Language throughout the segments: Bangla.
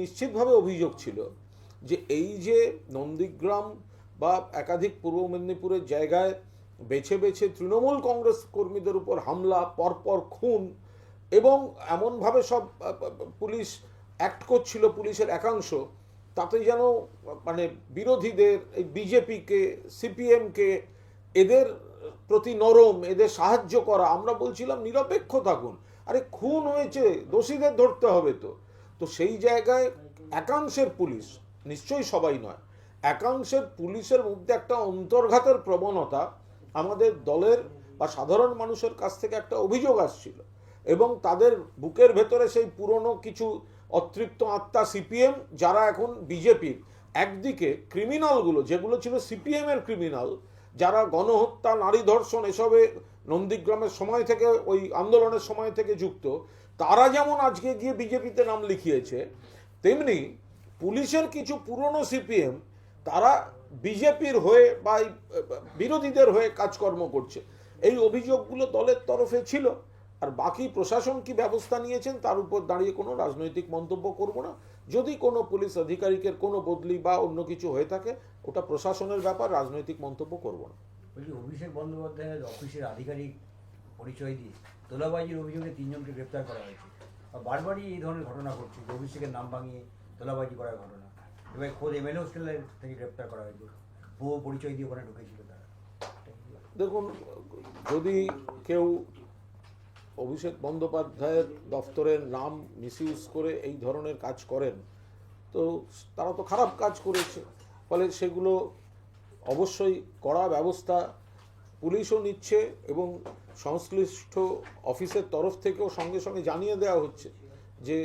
নিশ্চিতভাবে অভিযোগ ছিল যে এই যে নন্দীগ্রাম বা একাধিক পূর্ব মেদিনীপুরের জায়গায় বেছে বেছে তৃণমূল কংগ্রেস কর্মীদের উপর হামলা, পরপর খুন এবং এমনভাবে সব পুলিশ অ্যাক্ট করছিল পুলিশের একাংশ, তাতে যেন মানে বিরোধীদের, এই বিজেপিকে, সিপিএমকে এদের প্রতি নরম, এদের সাহায্য করা, আমরা বলছিলাম নিরপেক্ষ থাকুন। আরে খুন হয়েছে, দোষীদের ধরতে হবে তো। তো সেই জায়গায় একাংশের পুলিশ, নিশ্চয়ই সবাই নয়, একাংশের পুলিশের মধ্যে একটা অন্তর্ঘাতের প্রবণতা আমাদের দলের বা সাধারণ মানুষের কাছ থেকে একটা অভিযোগ আসছিল এবং তাদের বুকের ভেতরে সেই পুরনো কিছু অতৃপ্ত আত্মা সিপিএম, যারা এখন বিজেপির। একদিকে ক্রিমিনালগুলো, যেগুলো ছিল সিপিএমের ক্রিমিনাল, যারা গণহত্যা, নারী ধর্ষণ, এসবে নন্দীগ্রামের সময় থেকে, ওই আন্দোলনের সময় থেকে যুক্ত তারা যেমন আজকে গিয়ে বিজেপিতে নাম লিখিয়েছে, তেমনি পুলিশের কিছু পুরনো সিপিএম, তারা বিজেপির হয়ে বা বিরোধীদের হয়ে কাজকর্ম করছে। এই অভিযোগগুলো দলের তরফে ছিল, আর বাকি প্রশাসন কি ব্যবস্থা নিয়েছেন তার উপর দাঁড়িয়ে কোনো রাজনৈতিক মন্তব্য করব না। যদি কোনো পুলিশ আধিকারিকের কোনো বদলি বা অন্য কিছু হয়ে থাকে, ওটা প্রশাসনের ব্যাপার, রাজনৈতিক মন্তব্য করব না। অভিষেক বন্দ্যোপাধ্যায়ের অফিসের আধিকারিক পরিচয় দিয়ে। তোলাবাজির অভিযোগে তিনজনকে গ্রেপ্তার করা হয়েছে। বারবারই এই ধরনের ঘটনা ঘটছে। অভিষেকের নাম ভাঙিয়ে তোলাবাজি করার ঘটনা। এবার খোদ এমএলএ হোস্টেলের থেকে গ্রেপ্তার করা হয়েছে। ভুয়ো পরিচয় দিয়ে ওখানে ঢুকেছিল তারা। দেখুন, যদি কেউ অভিষেক বন্দ্যোপাধ্যায়ের দফতরের নাম মিসইউজ করে এই ধরনের কাজ করেন, তো তারা তো খারাপ কাজ করেছে। ফলে সেগুলো অবশ্যই কড়া ব্যবস্থা পুলিশও নিচ্ছে এবং সংশ্লিষ্ট অফিসের তরফ থেকেও সঙ্গে সঙ্গে জানিয়ে দেওয়া হচ্ছে যে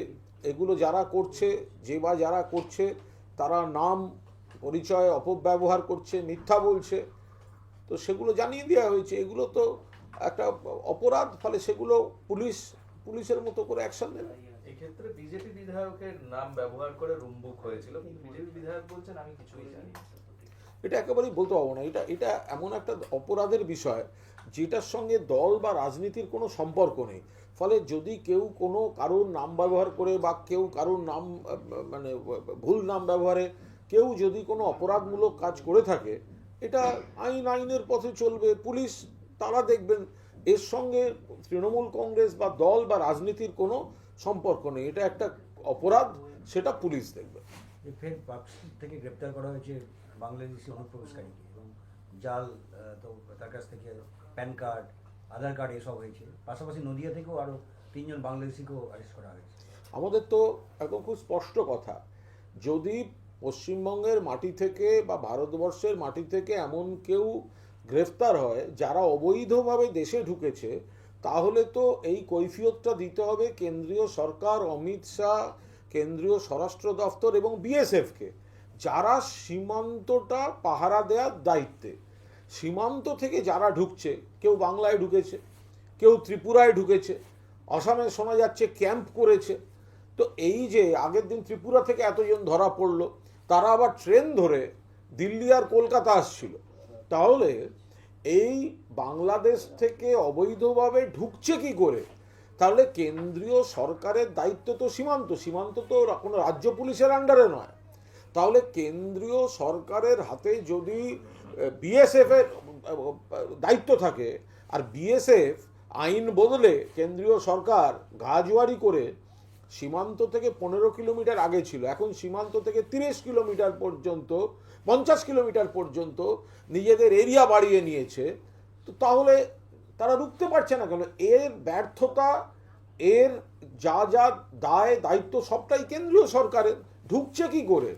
এগুলো যারা করছে, যে বা যারা করছে, তারা নাম, পরিচয়, অপব্যবহার করছে, মিথ্যা বলছে। তো সেগুলো জানিয়ে দেওয়া হয়েছে। এগুলো তো একটা অপরাধ, ফলে সেগুলো পুলিশ, পুলিশের মতো করে অ্যাকশন নেবে। এক্ষেত্রে বিজেপি বিধায়কের নাম ব্যবহার করে রুমবুক হয়েছিল। কিন্তু বিজেপি বিধায়ক বলছেন, আমি কিছুই জানি। এটা একেবারেই বলতে পারব না। এটা এটা এমন একটা অপরাধের বিষয় যেটার সঙ্গে দল বা রাজনীতির কোনো সম্পর্ক নেই। ফলে যদি কেউ কোনো কারোর নাম ব্যবহার করে বা কেউ কারোর নাম মানে ভুল নাম ব্যবহারে কেউ যদি কোনো অপরাধমূলক কাজ করে থাকে, এটা আইন, আইনের পথে চলবে, পুলিশ তারা দেখবেন এর সঙ্গে তৃণমূল কংগ্রেস বা দল বা রাজনীতির কোনো সম্পর্ক নেই। এটা একটা অপরাধ, সেটা পুলিশ দেখবে। থেকে গ্রেপ্তার করা হয়েছে বাংলাদেশি অনুপ্রবেশকারীকে এবং জাল তো তার কাছ থেকে প্যান কার্ড আধার কার্ড এসব হয়েছে। পাশাপাশি নদিয়া থেকেও আরও তিনজন বাংলাদেশিকেও অ্যারেস্ট করা হয়েছে। আমাদের তো একদম খুব স্পষ্ট কথা যদি পশ্চিমবঙ্গের মাটি থেকে বা ভারতবর্ষের মাটি থেকে এমন কেউ গ্রেফতার হয় যারা অবৈধভাবে দেশে ঢুকেছে তাহলে তো এই কৈফিয়তটা দিতে হবে কেন্দ্রীয় সরকার অমিত শাহ কেন্দ্রীয় স্বরাষ্ট্র দফতর এবং বিএসএফকে যারা সীমান্তটা পাহারা দেওয়ার দায়িত্বে, সীমান্ত থেকে যারা ঢুকছে, কেউ বাংলায় ঢুকেছে, কেউ ত্রিপুরায় ঢুকেছে, আসামে শোনা যাচ্ছে ক্যাম্প করেছে, তো এই যে আগের দিন ত্রিপুরা থেকে এতজন ধরা পড়ল, তারা আবার ট্রেন ধরে দিল্লি আর কলকাতা আসছিল। তাহলে এই বাংলাদেশ থেকে অবৈধভাবে ঢুকছে কি করে? তাহলে কেন্দ্রীয় সরকারের দায়িত্ব তো সীমান্ত সীমান্ত তো কোনো রাজ্য পুলিশের আন্ডারে নয়। তাহলে কেন্দ্রীয় সরকারের হাতে যদি বিএসএফ এর দায়িত্ব থাকে, আর বিএসএফ আইন বদলে কেন্দ্রীয় সরকার গাজওয়ারি করে সীমান্ত থেকে পনেরো কিলোমিটার আগে ছিল, এখন সীমান্ত থেকে তিরিশ কিলোমিটার পর্যন্ত, পঞ্চাশ কিলোমিটার পর্যন্ত নিজেদের এরিয়া বাড়িয়ে নিয়েছে, তো তাহলে তারা রুখতে পারছে না কেন? এর ব্যর্থতা, এর যা যা দায়, দায়িত্ব সবটাই কেন্দ্রীয় সরকারের, ঢুকছে কি করে?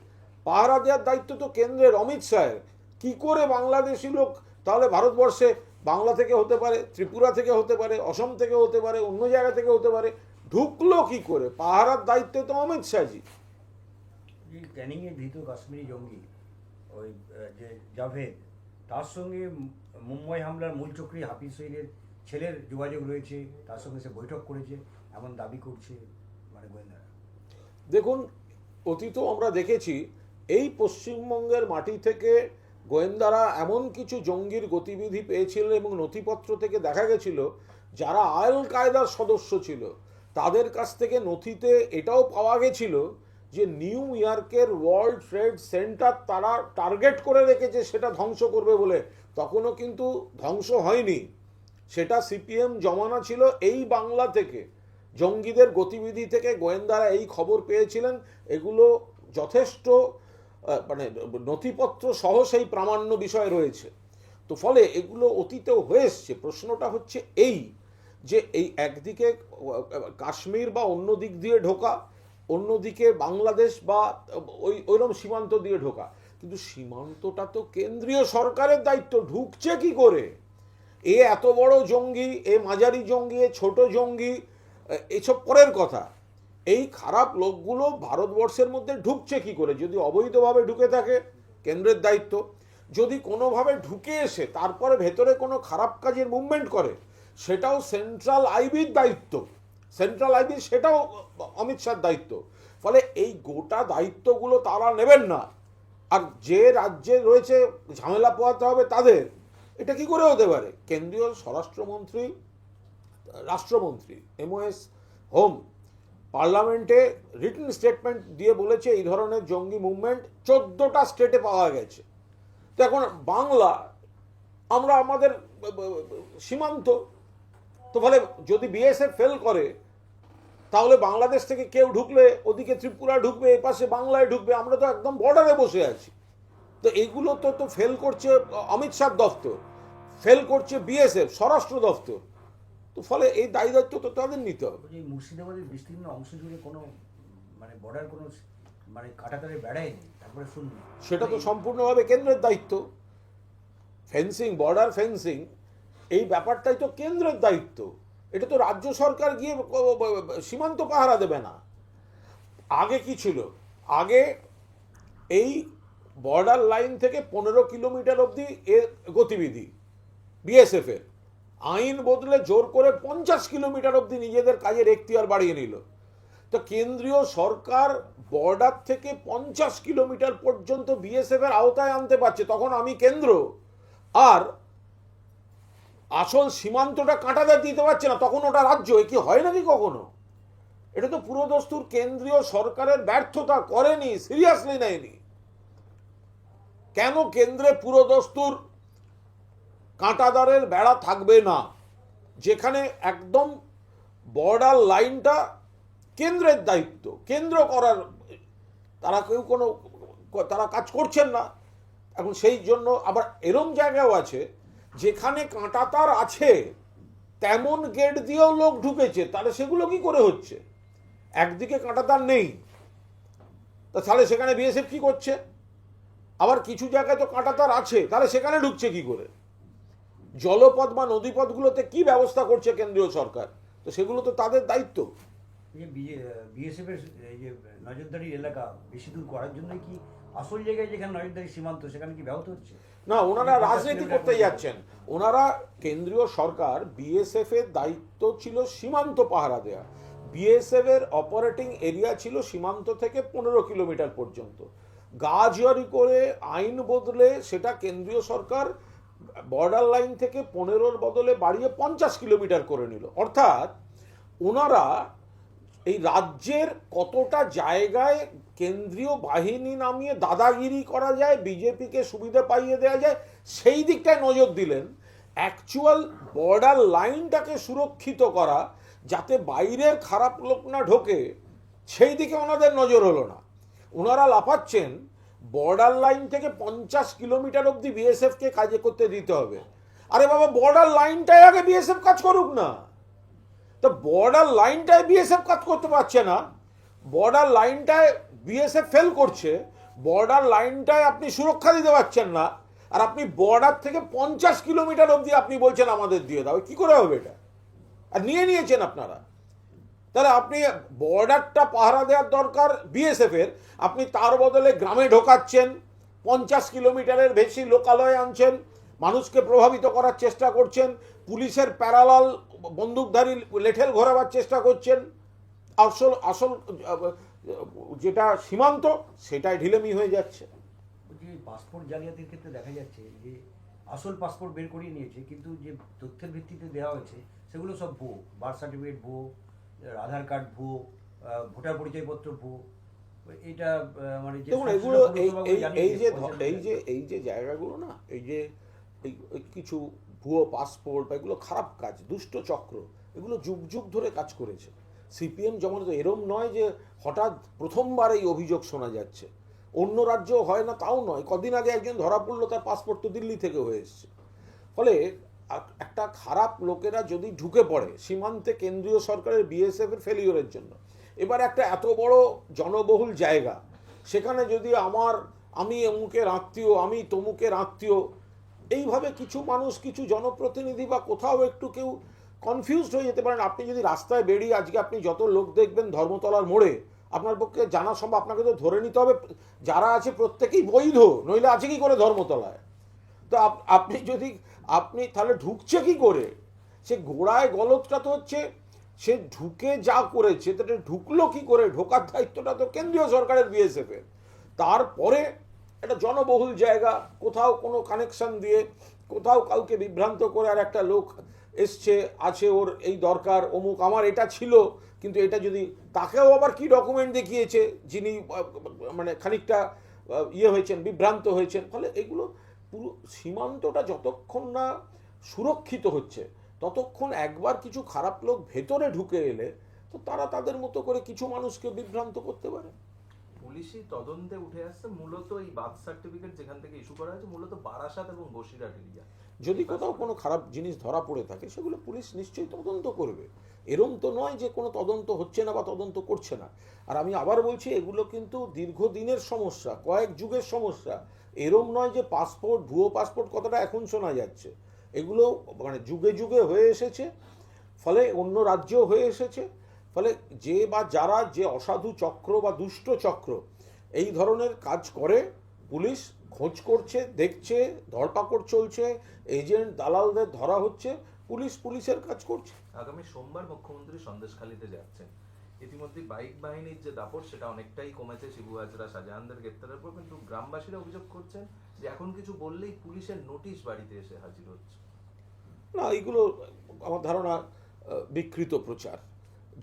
পাহারা দেওয়ার দায়িত্ব তো কেন্দ্রের অমিত শাহের। কী করে বাংলাদেশি লোক তাহলে ভারতবর্ষে বাংলা থেকে হতে পারে ত্রিপুরা থেকে হতে পারে অসম থেকে হতে পারে অন্য জায়গা থেকে হতে পারে ঢুকলো কি করে? পাহারার দায়িত্ব তো অমিত শাহজি। ক্যানিংয়ে ধৃত কাশ্মীরি জঙ্গি ওই যে জাভেদ তার সঙ্গে মুম্বাই হামলার মূল চক্রী হাফিজ সঈদের ছেলের যোগাযোগ রয়েছে তার সঙ্গে সে বৈঠক করেছে এমন দাবি করছে মানে গোয়েন্দারা। দেখুন অতীতও আমরা দেখেছি এই পশ্চিমবঙ্গের মাটি থেকে গোয়েন্দারা এমন কিছু জঙ্গির গতিবিধি পেয়েছিলেন এবং নথিপত্র থেকে দেখা গেছিল যারা আল কায়দার সদস্য ছিল। তাদের কাছ থেকে নথিতে এটাও পাওয়া গেছিল যে নিউ ইয়র্কের ওয়ার্ল্ড ট্রেড সেন্টার তারা টার্গেট করে রেখেছে সেটা ধ্বংস করবে বলে। তখনও কিন্তু ধ্বংস হয়নি। সেটা সিপিএম জমানা ছিল এই বাংলা থেকে। জঙ্গিদের গতিবিধি থেকে গোয়েন্দারা এই খবর পেয়েছিলেন। এগুলো যথেষ্ট মানে নথিপত্র সহ সেই প্রামাণ্য বিষয় রয়েছে। তো ফলে এগুলো অতীতেও হয়ে এসছে। প্রশ্নটা হচ্ছে এই যে এই একদিকে কাশ্মীর বা অন্য দিক দিয়ে ঢোকা অন্যদিকে বাংলাদেশ বা ওই ওইরকম সীমান্ত দিয়ে ঢোকা। কিন্তু সীমান্তটা তো কেন্দ্রীয় সরকারের দায়িত্ব, ঢুকছে কি করে? এ এত বড় জঙ্গি, এ মাঝারি জঙ্গি, এ ছোট জঙ্গি এসব পরের কথা। এই খারাপ লোকগুলো ভারতবর্ষের মধ্যে ঢুকছে কি করে? যদি অবৈধভাবে ঢুকে থাকে, কেন্দ্রের দায়িত্ব। যদি কোনোভাবে ঢুকে এসে তারপরে ভেতরে কোনো খারাপ কাজের মুভমেন্ট করে, সেটাও সেন্ট্রাল আইবির দায়িত্ব। সেন্ট্রাল আইবি সেটাও অমিত শাহর দায়িত্ব। ফলে এই গোটা দায়িত্বগুলো তারা নেবেন না। আর যে রাজ্যে রয়েছে, ঝামেলা পোহাতে হবে তাদের, এটা কি করে হতে পারে? কেন্দ্রীয় স্বরাষ্ট্রমন্ত্রী, রাষ্ট্রমন্ত্রী এমওএস হোম পার্লামেন্টে রিটেন স্টেটমেন্ট দিয়ে বলেছে এই ধরনের জঙ্গি মুভমেন্ট চোদ্দোটা স্টেটে পাওয়া গেছে। তো এখন বাংলা, আমরা আমাদের, সীমান্ত, তো ফলে যদি বিএসএফ ফেল করে, তাহলে বাংলাদেশ থেকে কেউ ঢুকলে, ওদিকে ত্রিপুরা ঢুকবে এপাশে বাংলায় ঢুকবে, আমরা তো একদম বর্ডারে বসে আছি। তো এইগুলো তো তো ফেল করছে, অমিত শাহ দফতর ফেল করছে বিএসএফ স্বরাষ্ট্র দফতর। তো ফলে এই দায়ী দায়িত্ব তো তাদের নিতে হবে। এই মুর্শিদাবাদের বিস্তীর্ণ অংশ জুড়ে কোনো মানে বর্ডার কোনো মানে কাটাতারে বেড়ায়নি? তারপরে শুনুন সেটা তো সম্পূর্ণভাবে কেন্দ্রের দায়িত্ব। ফেন্সিং বর্ডার ফেন্সিং এই ব্যাপারটাই তো কেন্দ্রের দায়িত্ব। এটা তো রাজ্য সরকার গিয়ে সীমান্ত পাহারা দেবে না। আগে কি ছিল? আগে এই বর্ডার লাইন থেকে পনেরো কিলোমিটার অবধি এর গতিবিধি বিএসএফ এর। আইন বদলে জোর করে পঞ্চাশ কিলোমিটার অবধি নিজেদের কাজের এখতিয়ার বাড়িয়ে নিল। তো কেন্দ্রীয় সরকার বর্ডার থেকে পঞ্চাশ কিলোমিটার পর্যন্ত বিএসএফ এর আওতায় আনতে পারছে, তখন আমি কেন্দ্র। আর আসল সীমান্তটা কাঁটাতে দিতে পারছে না, তখন ওটা রাজ্য কি হয় নাকি কখনো? এটা তো পুরোদস্তুর কেন্দ্রীয় সরকারের ব্যর্থতা করেনি, সিরিয়াসলি নেয়নি। কেন কেন্দ্রে পুরোদস্তুর কাঁটাদারের বেড়া থাকবে না। যেখানে একদম বর্ডার লাইনটা কেন্দ্রের দায়িত্ব। কেন্দ্র করার তারা কেউ কোনো তারা কাজ করছেন না। এখন সেই জন্য আবার এরম জায়গাও আছে, যেখানে কাঁটাতার আছে, তেমন গেট দিয়েও লোক ঢুকেছে, তাহলে সেগুলো কি করে হচ্ছে? একদিকে কাঁটাতার নেই। তা তাহলে সেখানে বিএসএফ কি করছে? আবার কিছু জায়গায় তো কাঁটাতার আছে, তাহলে সেখানে ঢুকছে কি করে? জলপথ বা নদীপথগুলোতে কি ব্যবস্থা করছে কেন্দ্রীয় সরকার? তো সেগুলো তো তাদের দায়িত্ব। বিএসএফ এর নজরদারি এলাকা বেশি দূর করার জন্য কি আসল জায়গায় যেখানে নজরদারি সীমান্ত সেখানে কি ব্যাহত হচ্ছে? না ওনারা রাজনীতি করতে যাচ্ছেন। ওনারা কেন্দ্রীয় সরকার বিএসএফ এর দায়িত্ব ছিল সীমান্ত পাহারা দেয়া। বিএসএফ এর অপারেটিং এরিয়া ছিল সীমান্ত থেকে পনেরো কিলোমিটার পর্যন্ত। গা জারি করে আইন বদলে সেটা কেন্দ্রীয় সরকার বর্ডার লাইন থেকে পনেরোর বদলে বাড়িয়ে পঞ্চাশ কিলোমিটার করে নিল। অর্থাৎ ওনারা এই রাজ্যের কতটা জায়গায় কেন্দ্রীয় বাহিনী নামিয়ে দাদাগিরি করা যায়, বিজেপিকে সুবিধা পাইয়ে দেওয়া যায়, সেই দিকটায় নজর দিলেন। অ্যাকচুয়াল বর্ডার লাইনটাকে সুরক্ষিত করা যাতে বাইরের খারাপ লোক না ঢোকে, সেই দিকে ওনাদের নজর হলো না। ওনারা লাফাচ্ছেন বর্ডার লাইন থেকে পঞ্চাশ কিলোমিটার অবধি বিএসএফকে কাজে করতে দিতে হবে। আরে বাবা, বর্ডার লাইনটাই আগে বিএসএফ কাজ করুক না। তো বর্ডার লাইনটায় বিএসএফ কাজ করতে পারছে না। বর্ডার লাইনটায় বিএসএফ ফেল করছে। বর্ডার লাইনটায় আপনি সুরক্ষা দিতে পারছেন না। আর আপনি বর্ডার থেকে পঞ্চাশ কিলোমিটার অবধি আপনি বলছেন আমাদের দিয়ে দাও। কি করে হবে এটা? আর নিয়ে নিয়েছেন আপনারা। তাহলে আপনি বর্ডারটা পাহারা দেওয়ার দরকার বিএসএফ এর। আপনি তার বদলে গ্রামে ঢোকাচ্ছেন, পঞ্চাশ কিলোমিটারের বেশি লোকালয়ে আনছেন, মানুষকে প্রভাবিত করার চেষ্টা করছেন, পুলিশের প্যারালাল বন্দুকধারী লেঠেল ঘোরাবার চেষ্টা করছেন, আসল আসল, যেটা সীমান্ত, সেটাই ঢিলেমি হয়ে যাচ্ছে। বলছি পাসপোর্ট জালিয়াতির ক্ষেত্রে দেখা যাচ্ছে যে আসল পাসপোর্ট বের করিয়ে নিয়েছে, কিন্তু যে তথ্যের ভিত্তিতে দেওয়া হয়েছে, সেগুলো সব ভুয়ো, বার্থ সার্টিফিকেট ভুয়ো আধার কার্ড ভুয়ো ভোটার পরিচয়পত্র ভুয়ো এটা মানে এগুলো এই যে এই যে এই যে জায়গাগুলো না এই যে কিছু ভুয়ো পাসপোর্ট বা এগুলো খারাপ কাজ দুষ্ট চক্র এগুলো যুগ যুগ ধরে কাজ করেছে। সিপিএম যেমন এরম নয় যে হঠাৎ প্রথমবার এই অভিযোগ শোনা যাচ্ছে। অন্য রাজ্য হয় না তাও নয়। কদিন আগে একজন ধরা পড়ল তার পাসপোর্ট তো দিল্লি থেকে হয়ে এসছে। ফলে একটা খারাপ লোকেরা যদি ঢুকে পড়ে সীমান্তে কেন্দ্রীয় সরকারের বিএসএফ এর ফেলিওরের জন্য। এবার একটা এত বড় জনবহুল জায়গা, সেখানে যদি আমার, আমি অমুকের আত্মীয়, আমি তমুকের আত্মীয়, এইভাবে কিছু মানুষ, কিছু জনপ্রতিনিধি বা কোথাও একটু কেউ কনফিউজড হয়ে যেতে পারেন। আপনি যদি রাস্তায় বেরিয়ে আজকে আপনি যত লোক দেখবেন ধর্মতলার মোড়ে, আপনার পক্ষে জানা সম্ভব, আপনাকে তো ধরে নিতে হবে। যারা আছে প্রত্যেকেই বৈধ, নইলে আছে কি করে ধর্মতলায়? তো আপনি যদি আপনি তাহলে ঢুকছে কি করে? সে ঘোড়ায় গলতটা তো হচ্ছে, সে ঢুকে যা করেছে তাতে ঢুকলো কি করে? ঢোকার দায়িত্বটা তো কেন্দ্রীয় সরকারের বিএসএফ এর। তারপরে একটা জনবহুল জায়গা, কোথাও কোনো কানেকশন দিয়ে, কোথাও কাউকে বিভ্রান্ত করে আর একটা লোক এসছে, আছে ওর এই দরকার, অমুক, আমার এটা ছিল, কিন্তু এটা যদি তাকেও আবার কি ডকুমেন্ট দেখিয়েছে, যিনি মানে খানিকটা ইয়ে হয়েছেন, বিভ্রান্ত হয়েছেন ফলে এগুলো পুরো সীমান্তটা যতক্ষণ না সুরক্ষিত হচ্ছে ততক্ষণ একবার কিছু খারাপ লোক ভেতরে ঢুকে এলে তো তারা তাদের মতো করে কিছু মানুষকে বিভ্রান্ত করতে পারে। পুলিশি তদন্তে উঠে আসছে মূলত এই বার্থ সার্টিফিকেট যেখান থেকে ইস্যু করা হয়েছে মূলত বারাসাত এবং বসিরহাট এরিয়া। যদি কোথাও কোনো খারাপ জিনিস ধরা পড়ে থাকে সেগুলো পুলিশ নিশ্চয়ই তদন্ত করবে। এরম তো নয় যে কোনো তদন্ত হচ্ছে না বা তদন্ত করছে না। আর আমি আবার বলছি এগুলো কিন্তু দীর্ঘদিনের সমস্যা কয়েক যুগের সমস্যা। এরম নয় যে পাসপোর্ট, ভুয়ো পাসপোর্ট কথাটা এখন শোনা যাচ্ছে। এগুলো মানে যুগে যুগে হয়ে এসেছে, ফলে অন্য রাজ্যেও হয়ে এসেছে, ফলে যে বা যারা যে অসাধু চক্র বা দুষ্ট চক্র, এই ধরনের কাজ করে, পুলিশ খোঁজ করছে, দেখছে, ধরপাকড় চলছে, এজেন্ট দালালদের ধরা হচ্ছে, পুলিশ পুলিশের কাজ করছে। আগামী সোমবার মুখ্যমন্ত্রী সন্দেশখালীতে যাচ্ছেন। ইতিমধ্যে বাইক বাহিনীর যে দাপট, সেটা অনেকটাই কমেছে শিবু হাজরা, শাহজাহানদের গ্রেপ্তারের পর কিন্তু গ্রামবাসীরা অভিযোগ করছেন যে এখন কিছু বললেই পুলিশের নোটিশ বাড়িতে এসে হাজির হচ্ছে। না, এইগুলো আমার ধারণা বিকৃত প্রচার।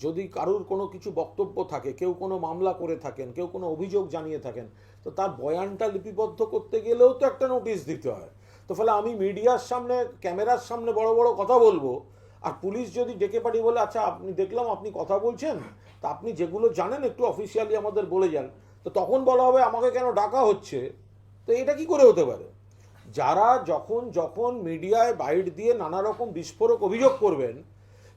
যদি কারুর কোনো কিছু বক্তব্য থাকে, কেউ কোনো মামলা করে থাকেন, কেউ কোনো অভিযোগ জানিয়ে থাকেন, তো তার বয়ানটা লিপিবদ্ধ করতে গেলেও তো একটা নোটিশ দিতে হয়। তো ফলে আমি মিডিয়ার সামনে, ক্যামেরার সামনে বড় বড় কথা বলব, আর পুলিশ যদি ডেকে পাঠিয়ে বলে আচ্ছা আপনি দেখলাম, আপনি কথা বলছেন। তা আপনি যেগুলো জানেন একটু অফিসিয়ালি আমাদের বলে যান। তো তখন বলা হবে, আমাকে কেন ডাকা হচ্ছে? তো এটা কি করে হতে পারে? যারা যখন যখন মিডিয়ায় বাইট দিয়ে নানা রকম বিস্ফোরক অভিযোগ করবেন,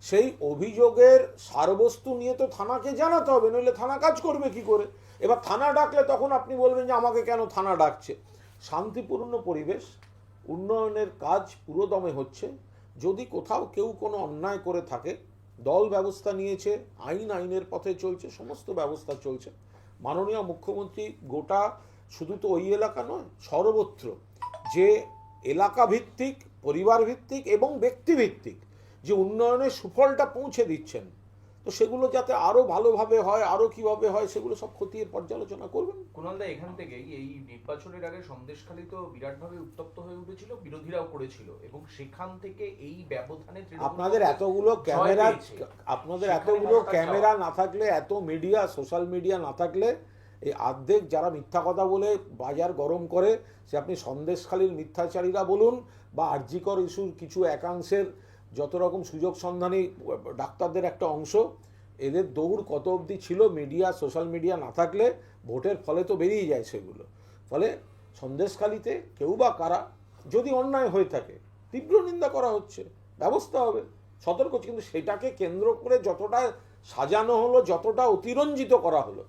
সেই অভিযোগের সারবস্তু নিয়ে তো থানাকে জানাতে হবে, নইলে থানা কাজ করবে কি করে? এবার থানা ডাকলে তখন আপনি বলবেন যে, আমাকে কেন থানা ডাকছে? শান্তিপূর্ণ পরিবেশ, উন্নয়নের কাজ পুরোদমে হচ্ছে। যদি কোথাও কেউ কোনো অন্যায় করে থাকে দল ব্যবস্থা নিয়েছে, আইন আইনের পথে চলছে, সমস্ত ব্যবস্থা চলছে। মাননীয় মুখ্যমন্ত্রী গোটা শুধু তো ওই এলাকা নয়, সর্বত্র। যে এলাকা ভিত্তিক পরিবার ভিত্তিক এবং ব্যক্তিভিত্তিক যে উন্নয়নের সুফলটা পৌঁছে দিচ্ছেন তো সেগুলো যাতে আরও ভালোভাবে হয় আরও কীভাবে হয় সেগুলো সব খতিয়ে পর্যালোচনা করবেন। কুণালদা এখান থেকেই এই নির্বাচনের আগে সন্দেশখালী তো বিরাটভাবে উত্তপ্ত হয়ে উঠেছিল বিরোধীরাও করেছিল এবং সেখান থেকে এই ব্যবধানে আপনাদের এতগুলো ক্যামেরা আপনাদের এতগুলো ক্যামেরা না থাকলে এত মিডিয়া সোশ্যাল মিডিয়া না থাকলে এই আর্ধেক যারা মিথ্যা কথা বলে বাজার গরম করে সে আপনি সন্দেশখালীর মিথ্যাচারীরা বলুন বা আর্জিকর ইস্যুর কিছু একাংশের যত রকম সুযোগ সন্ধানী, ডাক্তারদের একটা অংশ, এদের দৌড় কত অবধি ছিল মিডিয়া, সোশ্যাল মিডিয়া না থাকলে ভোটের ফলে তো বেরিয়ে যায় সেগুলো ফলে সন্দেশখালীতে কেউ বা কারা যদি অন্যায় হয়ে থাকে, তীব্র নিন্দা করা হচ্ছে, ব্যবস্থা হবে, সতর্ক। কিন্তু সেটাকে কেন্দ্র করে যতটা সাজানো হলো, যতটা অতিরঞ্জিত করা হলো,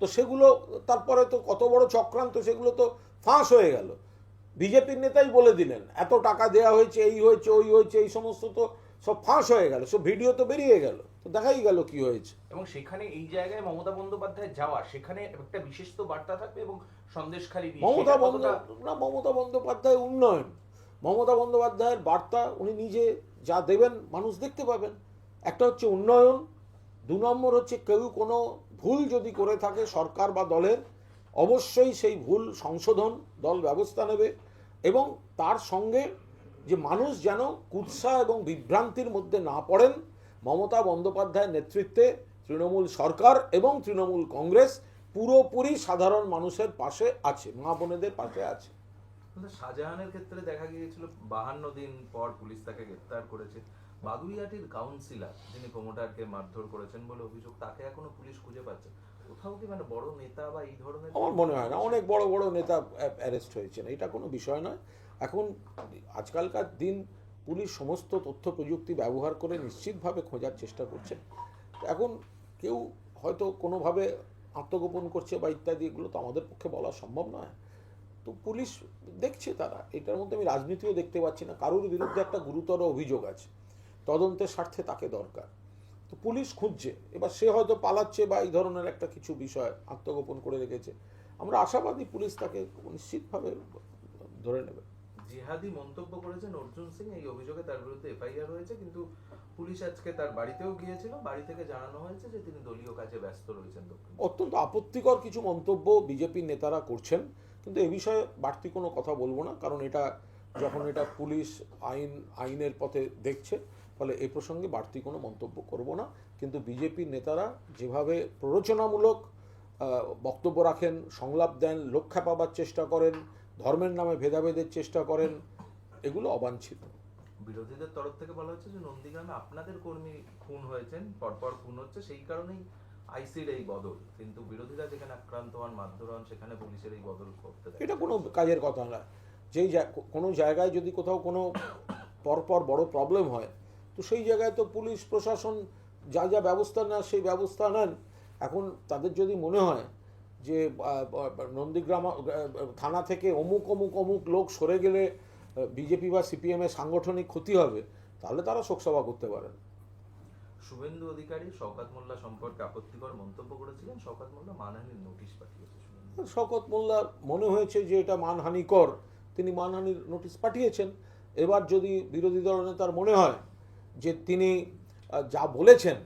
তো সেগুলো, তারপরে তো কত বড় চক্রান্ত, সেগুলো তো ফাঁস হয়ে গেল বিজেপির নেতাই বলে দিলেন এত টাকা দেয়া হয়েছে এই হয়েছে ওই হয়েছে এই সমস্ত তো সব ফাঁস হয়ে গেল সব ভিডিও তো বেরিয়ে গেল। তো দেখাই গেল কি হয়েছে। এবং সেখানে এই জায়গায় মমতা বন্দ্যোপাধ্যায় যাওয়া সেখানে একটা বিশেষ তো বার্তা থাকবে এবং সন্দেশখালী মমতা সেটা বন্দ কতটা- না মমতা বন্দ্যোপাধ্যায় উন্নয়ন। মমতা বন্দ্যোপাধ্যায়ের বার্তা উনি নিজে যা দেবেন মানুষ দেখতে পাবেন। একটা হচ্ছে উন্নয়ন দু নম্বর হচ্ছে কেউ কোনো ভুল যদি করে থাকে সরকার বা দলের অবশ্যই সেই ভুল সংশোধন দল ব্যবস্থা নেবে। এবং তার সঙ্গে যে মানুষ যেন কুৎসা এবং বিভ্রান্তির মধ্যে না পড়েন, মমতা বন্দ্যোপাধ্যায়ের নেতৃত্বে তৃণমূল সরকার এবং তৃণমূল কংগ্রেস পুরোপুরি সাধারণ মানুষের পাশে আছে, মা বোনেদের পাশে আছে। শাহজাহানের ক্ষেত্রে দেখা গিয়েছিল বাহান্ন দিন পর পুলিশ তাকে গ্রেপ্তার করেছে। বাগুইয়াটির কাউন্সিলর যিনি প্রমোটারকে মারধর করেছেন বলে অভিযোগ, তাকে এখনও পুলিশ খুঁজে পাচ্ছে কোথাও কি মানে বড় নেতা বা এই ধরনের আমার মনে হয় না। অনেক বড় বড় নেতা অ্যারেস্ট হয়েছেন। এটা কোনো বিষয় নয়। এখন আজকালকার দিন পুলিশ সমস্ত তথ্য প্রযুক্তি ব্যবহার করে নিশ্চিতভাবে খোঁজার চেষ্টা করছে এখন কেউ হয়তো কোনোভাবে আত্মগোপন করছে বা ইত্যাদি এগুলো তো আমাদের পক্ষে বলা সম্ভব নয়। তো পুলিশ দেখছে তারা। এটার মধ্যে আমি রাজনীতিও দেখতে পাচ্ছি না। কারোর বিরুদ্ধে একটা গুরুতর অভিযোগ আছে। তদন্তের স্বার্থে তাকে দরকার। তো পুলিশ খুঁজছে। এবার সে হয়তো পালাচ্ছে বা এই ধরনের একটা কিছু বিষয় আত্মগোপন করে রেখেছে। আমরা আশাবাদী পুলিশ তাকে নিশ্চিতভাবে ধরে নেবে। জিহাদি মন্তব্য করেছেন অর্জুন সিং। এই অভিযোগে তার বিরুদ্ধে এফআইআর হয়েছে কিন্তু পুলিশ আজকে তার বাড়িতেও গিয়েছিল। বাড়ি থেকে জানানো হয়েছে যে তিনি দলীয় কাজে ব্যস্ত রয়েছেন অত্যন্ত আপত্তিকর কিছু মন্তব্য বিজেপির নেতারা করছেন। কিন্তু এ বিষয়ে বাড়তি কোনো কথা বলব না কারণ এটা যখন এটা পুলিশ আইন আইনের পথে দেখছে ফলে এ প্রসঙ্গে বাড়তি কোনো মন্তব্য করব না। কিন্তু বিজেপির নেতারা যেভাবে প্ররোচনামূলক বক্তব্য রাখেন সংলাপ দেন লক্ষ্যা পাবার চেষ্টা করেন ধর্মের নামে ভেদাভেদের চেষ্টা করেন এগুলো অবাঞ্ছিত। বিরোধীদের তরফ থেকে বলা হচ্ছে যে নন্দীগ্রামে আপনাদের কর্মী খুন হয়েছেন পরপর খুন হচ্ছে সেই কারণেই আইসির এই বদল। কিন্তু বিরোধীরা যেখানে আক্রান্ত হন মারধর হন সেখানে পুলিশের এই বদল করতে এটা কোনো কাজের কথা না। যেই কোনো জায়গায় যদি কোথাও কোনো পরপর বড় প্রবলেম হয় তো সেই জায়গায় তো পুলিশ প্রশাসন যা যা ব্যবস্থা নেয় সেই ব্যবস্থা নেন। এখন তাদের যদি মনে হয় যে নন্দীগ্রাম থানা থেকে অমুক অমুক অমুক লোক সরে গেলে বিজেপি বা সিপিএমের সাংগঠনিক ক্ষতি হবে তাহলে তারা শোকসভা করতে পারেন। শুভেন্দু অধিকারী শওকাত মোল্লা সম্পর্কে আপত্তিকর মন্তব্য করেছিলেন। শওকাত মোল্লা মানহানির নোটিশ পাঠিয়েছে শুভেন্দু শওকত মোল্লার মনে হয়েছে যে এটা মানহানিকর। তিনি মানহানির নোটিশ পাঠিয়েছেন। এবার যদি বিরোধী দলনেতার মনে হয় যে তিনি যা বলেছেন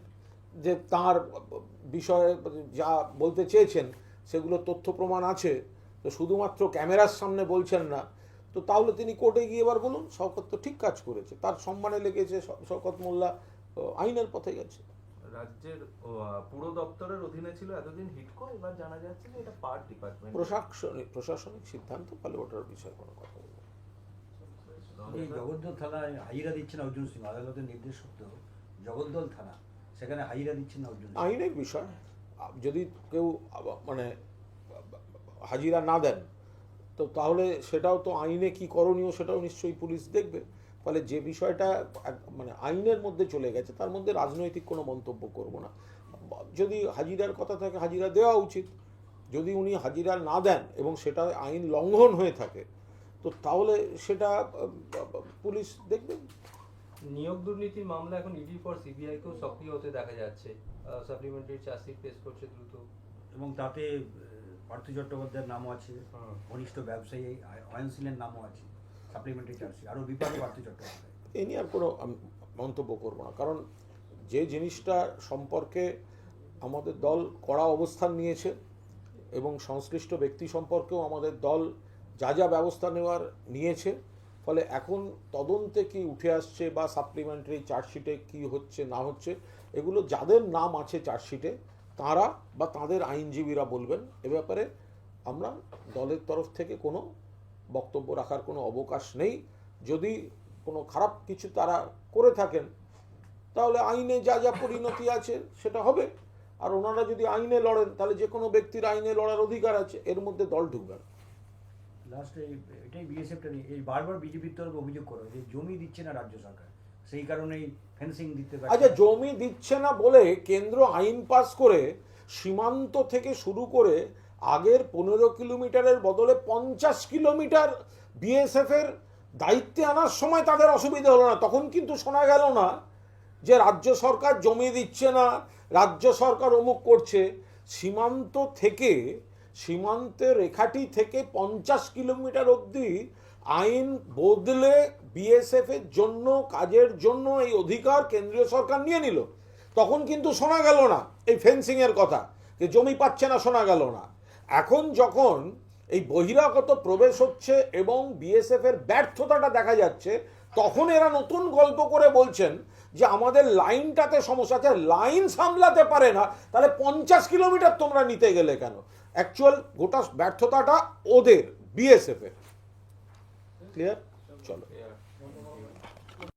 যে তার বিষয়ে যা বলতে চেয়েছেন সেগুলো তথ্য প্রমাণ আছে। তো শুধুমাত্র ক্যামেরার সামনে বলছেন না। তো তাহলে তিনি কোর্টে গিয়ে এবার বলুন শওকত তো ঠিক কাজ করেছে। তার সম্মানে লেগেছে শওকত মোল্লা আইনের পথে গেছে। রাজ্যের পুরো দপ্তরের অধীনে ছিল এতদিন হিটকো এবার জানা যাচ্ছে যে এটা পার্ট ডিপার্টমেন্ট প্রশাসনিক প্রশাসনিক সিদ্ধান্ত ফলে ওটার বিষয়ে কোনো কথা। এই জগদ্দল থানায় হাজিরা দিচ্ছেন অর্জুন সিং আদালতের নির্দেশ সত্ত্বেও জগদ্দল থানা সেখানে হাজিরা দিচ্ছেন অর্জুন আইনের বিষয় যদি কেউ মানে হাজিরা না দেন তো তাহলে সেটাও তো আইনে কি করণীয় সেটাও নিশ্চয়ই পুলিশ দেখবে। ফলে যে বিষয়টা মানে আইনের মধ্যে চলে গেছে তার মধ্যে রাজনৈতিক কোনো মন্তব্য করব না। যদি হাজিরার কথা থাকে হাজিরা দেওয়া উচিত। যদি উনি হাজিরা না দেন এবং সেটা আইন লঙ্ঘন হয়ে থাকে তো তাহলে সেটা পুলিশ দেখবে। নিয়োগ দুর্নীতির মামলা এখন ইডি ফর সিবিআই কেও সক্রিয় হতে দেখা যাচ্ছে। সাপ্লিমেন্টারি চার্জশিট পেশ করছে দ্রুত। এবং তাতে পার্থ চট্টোপাধ্যায়ের নামও আছে ঘনিষ্ঠ ব্যবসায়ী আয়- অয়ন নামও আছে সাপ্লিমেন্টারি চার্জশিট আরও বিপাকে পার্থ চট্টোপাধ্যায়। এ নিয়ে আর কোনো আমি মন্তব্য করব না। কারণ যে জিনিসটা সম্পর্কে আমাদের দল কড়া অবস্থান নিয়েছে এবং সংশ্লিষ্ট ব্যক্তি সম্পর্কেও আমাদের দল যা যা ব্যবস্থা নেওয়ার নিয়েছে, ফলে এখন তদন্তে কি উঠে আসছে বা সাপ্লিমেন্টারি চার্জশিটে কি হচ্ছে, না হচ্ছে, এগুলো যাদের নাম আছে চার্জশিটে তারা বা তাদের আইনজীবীরা বলবেন। এ ব্যাপারে আমরা দলের তরফ থেকে কোনো বক্তব্য রাখার কোনো অবকাশ নেই। যদি কোনো খারাপ কিছু তারা করে থাকেন, তাহলে আইনে যা যা পরিণতি আছে সেটা হবে। আর ওনারা যদি আইনে লড়েন, তাহলে যে কোনো ব্যক্তির আইনে লড়ার অধিকার আছে, এর মধ্যে দল ঢুকবে না। লাস্টে এটাই বিএসএফটা এই বারবার বিজেপির তরফে অভিযোগ করো যে জমি দিচ্ছে না রাজ্য সরকার। সেই কারণেই ফেন্সিং দিতে পারছে আচ্ছা জমি দিচ্ছে না বলে কেন্দ্র আইন পাস করে সীমান্ত থেকে শুরু করে আগের পনেরো কিলোমিটারের বদলে পঞ্চাশ কিলোমিটার বিএসএফ এর দায়িত্বে আনার সময় তাদের অসুবিধা হলো না। তখন কিন্তু শোনা গেল না যে রাজ্য সরকার জমি দিচ্ছে না, রাজ্য সরকার অমুক করছে। সীমান্ত থেকে সীমান্তের রেখাটি থেকে পঞ্চাশ কিলোমিটার অবধি আইন বদলে বিএসএফ এর জন্য, কাজের জন্য এই অধিকার কেন্দ্রীয় সরকার নিয়ে নিল। তখন কিন্তু শোনা গেল না এই ফেন্সিং এর কথা, যে জমি পাচ্ছে না শোনা গেল না। এখন যখন এই বহিরাগত প্রবেশ হচ্ছে এবং বিএসএফ এর ব্যর্থতাটা দেখা যাচ্ছে, তখন এরা নতুন গল্প করে বলছেন যে আমাদের লাইনটাতে সমস্যা আছে লাইন সামলাতে পারে না, তাহলে পঞ্চাশ কিলোমিটার তোমরা নিতে গেলে কেন? অ্যাকচুয়াল গোটা ব্যর্থতাটা ওদের বিএসএফ এর। ক্লিয়ার চলো।